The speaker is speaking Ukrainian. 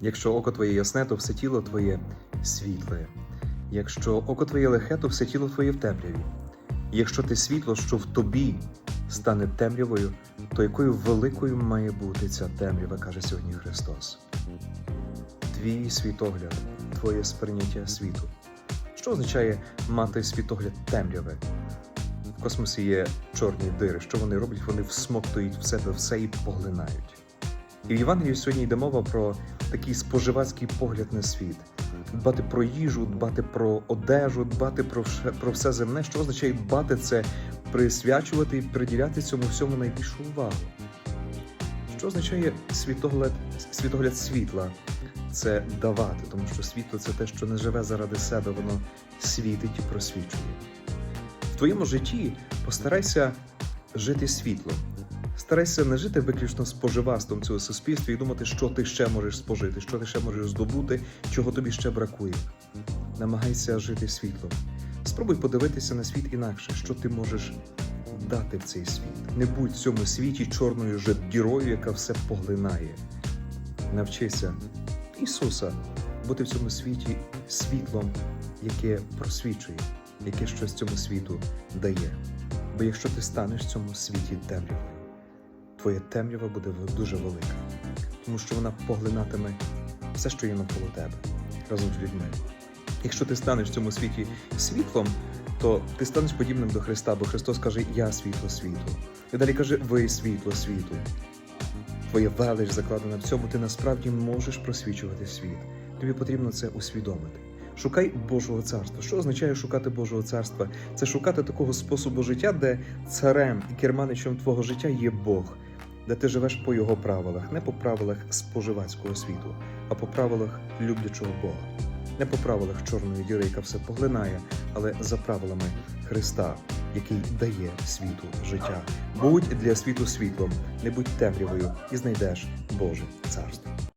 Якщо око твоє ясне, то все тіло твоє світле. Якщо око твоє лихе, то все тіло твоє в темряві. Якщо ти світло, що в тобі стане темрявою, то якою великою має бути ця темрява, каже сьогодні Христос. Твій світогляд, твоє сприйняття світу. Що означає мати світогляд темряви? В космосі є чорні дири. Що вони роблять? Вони всмоктують в себе все і поглинають. І в Євангелії сьогодні йде мова про такий споживацький погляд на світ. Дбати про їжу, дбати про одежу, дбати про, про все земне. Що означає дбати це, присвячувати і приділяти цьому всьому найбільшу увагу? Що означає світогляд, світогляд світла? Це давати, тому що світло це те, що не живе заради себе, воно світить і просвічує. В твоєму житті постарайся жити світлом. Старайся не жити виключно споживацтвом цього суспільства і думати, що ти ще можеш спожити, що ти ще можеш здобути, чого тобі ще бракує. Намагайся жити світлом. Спробуй подивитися на світ інакше, що ти можеш дати в цей світ. Не будь в цьому світі чорною же дірою, яка все поглинає. Навчися Ісуса бути в цьому світі світлом, яке просвічує, яке щось цьому світу дає. Бо якщо ти станеш в цьому світі темрявою, твоя темрява буде дуже велика, тому що вона поглинатиме все, що є навколо тебе разом з людьми. Якщо ти станеш в цьому світі світлом, то ти станеш подібним до Христа, бо Христос каже: Я світло світу. І далі каже, ви світло світу. Твоя велич закладена в цьому, ти насправді можеш просвічувати світ. Тобі потрібно це усвідомити. Шукай Божого царства. Що означає шукати Божого царства? Це шукати такого способу життя, де царем і керманичем твого життя є Бог, де ти живеш по його правилах, не по правилах споживацького світу, а по правилах люблячого Бога, не по правилах чорної діри, яка все поглинає, але за правилами Христа, який дає світу життя. Будь для світу світлом, не будь темрявою і знайдеш Боже царство.